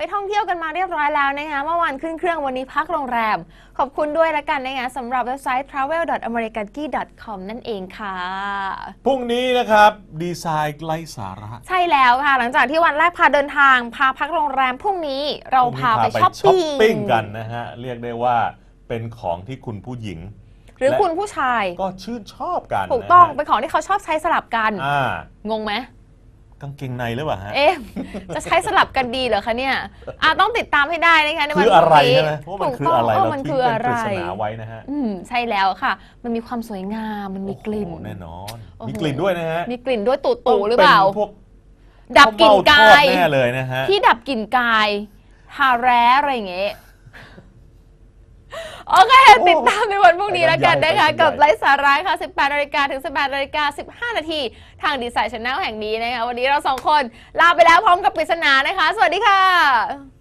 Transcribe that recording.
ไปท่องเที่ยวกันมาเรียบร้อยแล้วนะคะเมื่อวานขึ้นเครื่องวันนี้พักโรงแรม ขอบคุณด้วยละกันนะคะสำหรับเว็บไซต์ travel.americanki.com นั่นเองค่ะ พรุ่งนี้นะครับ ดีไซน์ไร้สาระ ใช่แล้วค่ะ หลังจากที่วันแรกพาเดินทาง พาพักโรงแรมพรุ่งนี้เราพาไปช้อปปิ้งปิ้งกันนะฮะเรียกได้ว่าเป็นของที่คุณผู้หญิงหรือและคุณผู้ชายก็ชื่นชอบกันถูกต้องนะเป็นของที่เขาชอบใช้สลับกันฮะอ่างงไหม กางเกงในหรือเปล่าฮะ เอ๊ะจะใช้สลับกันดีเหรอคะเนี่ยอะต้องติดตามให้ได้นะคะในวันคืออะไรพรุ่งนี้ใช่ไหมเพราะว่ามันคืออะไรถูกต้งเรามันทิ้คืงอเป็นอะปไรริศนาไว้นะฮะอืมใช่แล้วค่ะ มันมีความสวยงามมันมีกลิ่น โอ้โหแน่นอน โอ้โห มีกลิ่นด้วยนะฮะมีกลิ่นด้วยตูตูหรือเปล่าต้งนพวกดับกลิ่นกาข้าวเม่ทอดยแน่เลยนะฮะ ที่ดับกลิ่นกายทาแร้อะไรอย่างเงี้ย โอเคโอ้ติดตามในวันพรุ่งนี้แล้วกันไปกันะนใหญ่คะไปกันใหญ่กับไลฟ์สาระค่ะ 18นาฬิกาถึง 18นาฬิกา15 นาทีทางดีไซน์ช n แนลแห่งนี้นะคะ วันนี้เราสองคนลาไปแล้วพร้อมกับปริศนานะคะ สวัสดีค่ะ